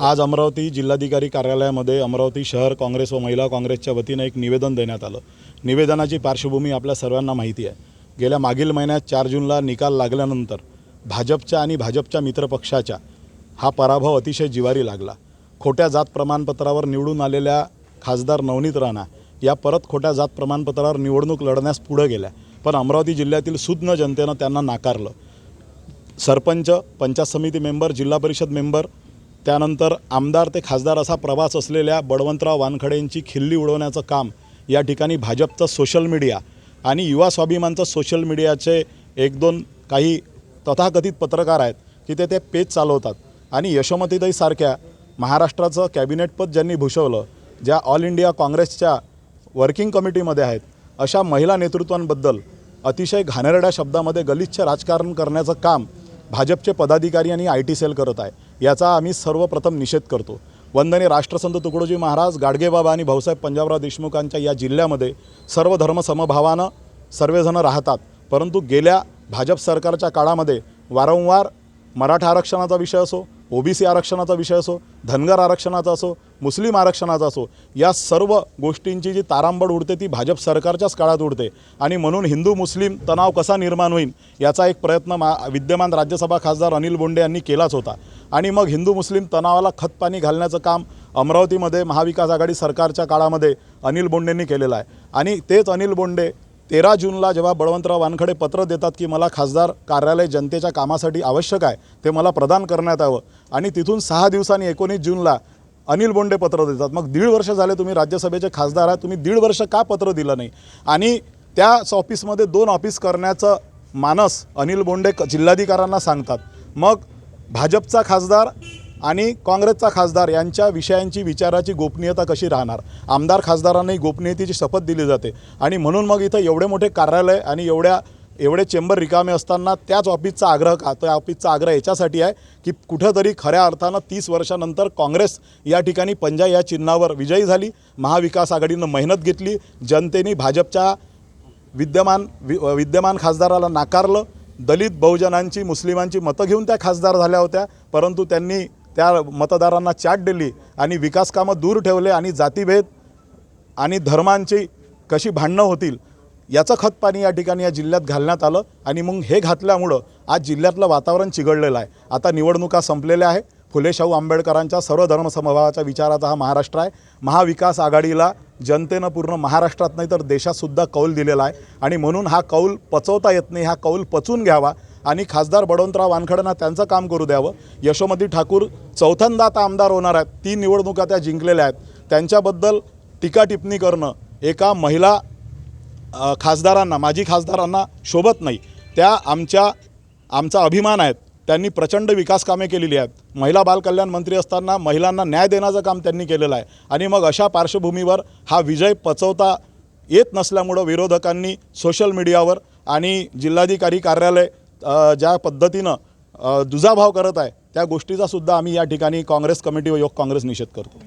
आज अमरावती जिल्हाधिकारी कार्यालयामध्ये अमरावती शहर काँग्रेस व महिला काँग्रेसच्या वतीनं एक निवेदन देण्यात आलं. निवेदनाची पार्श्वभूमी आपल्या सर्वांना माहिती आहे. गेल्या मागील महिन्यात चार जूनला निकाल लागल्यानंतर भाजपच्या आणि भाजपच्या मित्रपक्षाच्या हा पराभव अतिशय जिवारी लागला. खोट्या जात प्रमाणपत्रावर निवडून आलेल्या खासदार नवनीत राणा या परत खोट्या जात प्रमाणपत्रावर निवडणूक लढण्यास पुढं गेल्या. पण अमरावती जिल्ह्यातील सुज्ञ जनतेनं त्यांना नाकारलं. सरपंच पंचायत समिती मेंबर जिल्हा परिषद मेंबर त्यानंतर आमदार ते खासदार असा प्रवास असलेल्या बळवंतराव वानखडेंची खिल्ली उडवण्याचं काम या ठिकाणी भाजपचं सोशल मीडिया आणि युवा स्वाभिमानचं सोशल मीडियाचे एक दोन काही तथाकथित पत्रकार आहेत की ते ते पेज चालवतात. आणि यशोमतीताईसारख्या महाराष्ट्राचं कॅबिनेटपद ज्यांनी भूषवलं ज्या ऑल इंडिया काँग्रेसच्या वर्किंग कमिटीमध्ये आहेत अशा महिला नेतृत्वांबद्दल अतिशय घाणेरड्या शब्दामध्ये गलिच्छ राजकारण करण्याचं काम भाजपचे पदाधिकारी आणि आय टी सेल करत आहे. याचा आम्ही सर्वप्रथम निषेध करतो. वंदने राष्ट्रसंत तुकडोजी महाराज गाडगेबाबा आणि भाऊसाहेब पंजाबराव देशमुखांच्या या जिल्ह्यामध्ये सर्व धर्म समभावानं सर्वजणं राहतात. परंतु गेल्या भाजप सरकारच्या काळामध्ये वारंवार मराठा आरक्षणाचा विषय असो ओबीसी आरक्षणाचा विषय असो धनगर आरक्षणाचा असो मुस्लिम आरक्षणाचा असो या सर्व गोष्टींची जी तारांबळ उडते ती भाजप सरकारच्याच काळात उडते. आणि म्हणून हिंदू मुस्लिम तणाव कसा निर्माण होईल याचा एक प्रयत्न मा विद्यमान राज्यसभा खासदार अनिल बोंडे यांनी केलाच होता. आणि मग हिंदू मुस्लिम तणावाला खतपाणी घालण्याचं काम अमरावतीमध्ये महाविकास आघाडी सरकारच्या काळामध्ये अनिल बोंडेंनी केलेलं आहे. आणि तेच अनिल बोंडे तेरा जूनला जेव्हा बळवंतराव वानखडे पत्र देतात की मला खासदार कार्यालय जनतेच्या कामासाठी आवश्यक आहे ते मला प्रदान करण्यात यावं. आणि तिथून सहा दिवसांनी एकोणीस जूनला अनिल बोंडे पत्र देतात. मग दीड वर्ष झाले तुम्ही राज्यसभेचे खासदार आहात तुम्ही दीड वर्ष का पत्र दिलं नाही? आणि त्याच ऑफिसमध्ये दोन ऑफिस करण्याचं मानस अनिल बोंडे क- जिल्हाधिकाऱ्यांना सांगतात. मग भाजपचा खासदार आणि काँग्रेसचा खासदार यांच्या विषयांची विचाराची गोपनीयता कशी राहणार? आमदार खासदारांनाही गोपनीयतेची शपथ दिली जाते. आणि म्हणून मग इथं एवढे मोठे कार्यालय आणि एवढ्या एवढे चेंबर रिकामे असताना त्याच ऑफिसचा आग्रह का त्या ऑफिसचा आग्रह याच्यासाठी आहे की कुठंतरी खऱ्या अर्थानं तीस वर्षानंतर काँग्रेस या ठिकाणी पंजा या चिन्हावर विजयी झाली. महाविकास आघाडीनं मेहनत घेतली. जनतेने भाजपच्या विद्यमान वि विद्यमान खासदाराला नाकारलं. दलित बहुजनांची मुस्लिमांची मतं घेऊन त्या खासदार झाल्या होत्या. परंतु त्यांनी त्या मतदारांना चाट दिली आणि विकासकामं दूर ठेवले आणि जातीभेद आणि धर्मांची कशी भांडणं होतील याचं खतपाणी या ठिकाणी या जिल्ह्यात घालण्यात आलं आणि मग हे घातल्यामुळं आज जिल्ह्यातलं वातावरण चिघळलेलं आहे. आता निवडणुका संपलेल्या आहे फुले शाहू आंबेडकरांच्या सर्व धर्मसमभावाच्या विचाराचा हा महाराष्ट्र आहे. महाविकास आघाडीला जनतेनं पूर्ण महाराष्ट्रात नाही तर देशातसुद्धा कौल दिलेला आहे. आणि म्हणून हा कौल पचवता येत नाही हा कौल पचून घ्यावा. आणि खासदार बडवंतराव वानखडेंना त्यांचं काम करू द्यावं. यशोमती ठाकूर चौथ्यांदा आता आमदार होणार आहेत. तीन निवडणुका त्या जिंकलेल्या आहेत. त्यांच्याबद्दल टीका टिप्पणी करणं एका महिला खासदारांना माजी खासदारांना शोभत नाही. त्या आमच्या आमचा अभिमान आहेत. त्यांनी प्रचंड विकास कामे केलेली आहेत. महिला बालकल्याण मंत्री असताना महिलांना न्याय देण्याचं काम त्यांनी केलेलं आहे. आणि मग अशा पार्श्वभूमीवर हा विजय पचवता येत नसल्यामुळं विरोधकांनी सोशल मीडियावर आणि जिल्हाधिकारी कार्यालय ज्या पद्धतीनं दुजाभाव करत आहे त्या गोष्टीचा सुद्धा आम्ही या ठिकाणी काँग्रेस कमिटी व योग काँग्रेस निषेध करतो.